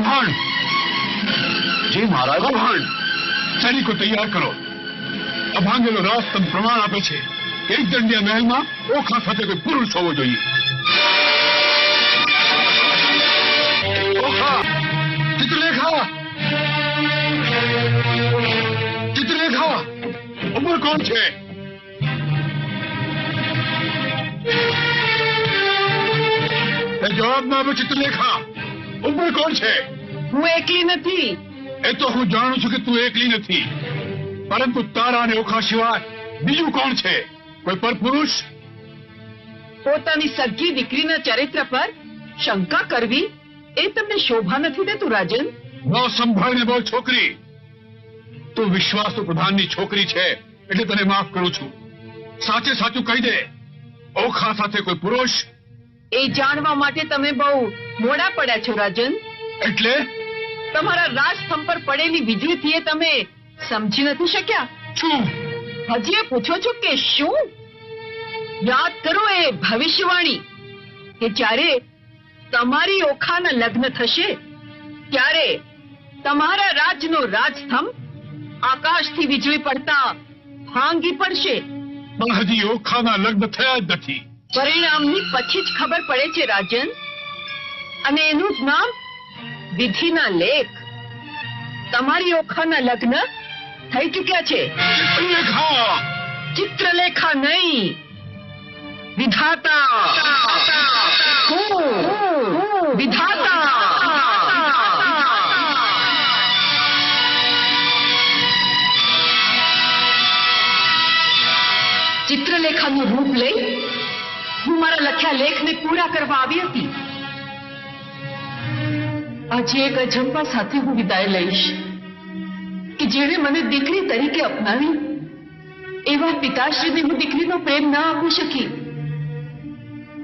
કૌભાંડ જી મહારાજ કૌભાંડ સૈનિકો તૈયાર કરો અભાંગેલો રાસ્તમ પ્રમાણ આપે છે કે એક દંડિયા મહેલમાં ઓખા સાથે કોઈ પુરુષ હોવો જોઈએ ઓખા ચિત્રલેખા ચિત્રલેખા ઉપર કોણ છે એ જવાબ ના આપે ચિત્રલેખા ઉપર કોણ છે? હું એકલી નથી. એ તો હું જાણું છું કે તું એકલી નથી. પરંતુ તારા અને ઓખા સિવાય બીજું કોણ છે? કોઈ પરપુરુષ? પોતાની સગી દીકરીના ચરિત્ર પર શંકા કરવી એ તમને શોભા નથી દેતું રાજન? ન સંભાળીને બોલ છોકરી. તું વિશ્વાસુ પ્રધાનની છોકરી છે એટલે તને માફ કરું છું. સાચે સાચું કહી દે. ઓખા સાથે કોઈ પુરુષ એ જાણવા માટે તમે બહુ મોડા પડ્યા છો રાજન. એટલે? તમારા રાજસ્તંભ પર પડેલી વીજળીથી તમે સમજી નથી શક્યા? શું? હજી એ પૂછો છો કે શું? યાદ કરો એ ભવિષ્યવાણી કે જ્યારે તમારી ઓખાના લગ્ન થશે ત્યારે તમારા રાજનો રાજસ્તંભ આકાશથી વીજળી પડતા ભાંગી પડશે. હજી ઓખાના લગ્ન થયા જ નથી. પરિણામની પછી જ ખબર પડે છે રાજન. અને એનું જ નામ વિધિના લેખ. તમારી ઓખાના લગ્ન થઈ ચુક્યા છે. ચિત્રલેખા નહીં. વિધાતા. વિધાતા. ચિત્રલેખાનું રૂપ લઈ હું મારા લખ્યા લેખને પૂરા કરવા આવી હતી. આજે એક અજંપા સાથે હું વિદાય લઈશ કે જેણે મને દીકરી તરીકે અપનાવી. એવા પિતાશ્રીને હું દીકરીનો પ્રેમ ના આપી શકી.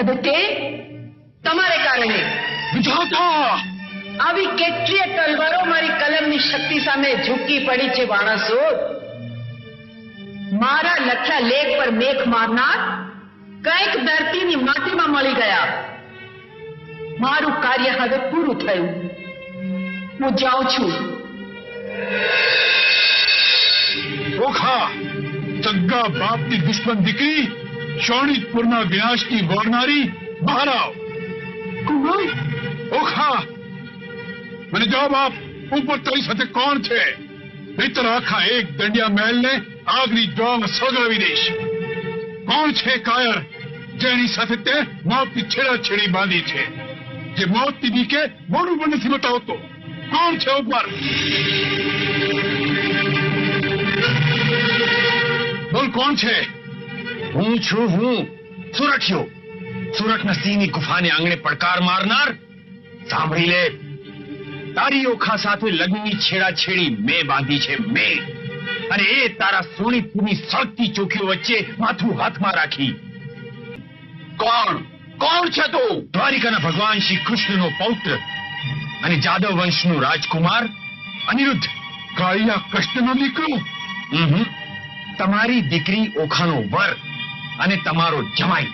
અને તે તમારે કારણે. આવી કેટલીય તલવારો મારી કલમની શક્તિ સામે ઝૂકી પડી છે માણસો મારા લખ્યા લેખ પર મેઘ મારનાર કંઈક ધરતીની માટીમાં મળી ગયા. મારું કાર્ય હવે પૂરું થયું. હું જાઉં છું. ઓખા સગા બાપની દુશ્મન દીકરી શોણિતપુરના વિનાશની વરનારી બહાર આવ. કુમાર ઓખા મને જવાબ આપ. ઉપર તારી સાથે કોણ છે? નહીતર આખા એક દંડિયા મહેલને આગની જોગ સળગાવી દઈશ. છે, કાયર, જેની સાથે તે મોતની છેડાછેડી બાંધી છે. જે મોતની બીકે મોડું પણ નથી બતાવતો. કોણ છે ઉપર બોલ, કોણ છે? હું છું હું સુરઠિયો સુરતના સિંહની ગુફાને આંગણે પડકાર મારનાર, સાંભળી લે. તારી ઓખા સાથે લગ્નની છેડાછેડી મેં બાંધી છે, મેં. અને એ તારા સોનીપુરની સળગતી ચોકીઓ વચ્ચે માથું હાથમાં રાખી. કોણ? કોણ છે તું? દ્વારિકાના ભગવાન શ્રી કૃષ્ણનો પૌત્ર અને જાદવ વંશનો રાજકુમાર અનિરુદ્ધ કાળિયા કૃષ્ણનો દીકરો. તમારી દીકરી ઓખાનો વર અને તમારો જમાઈ.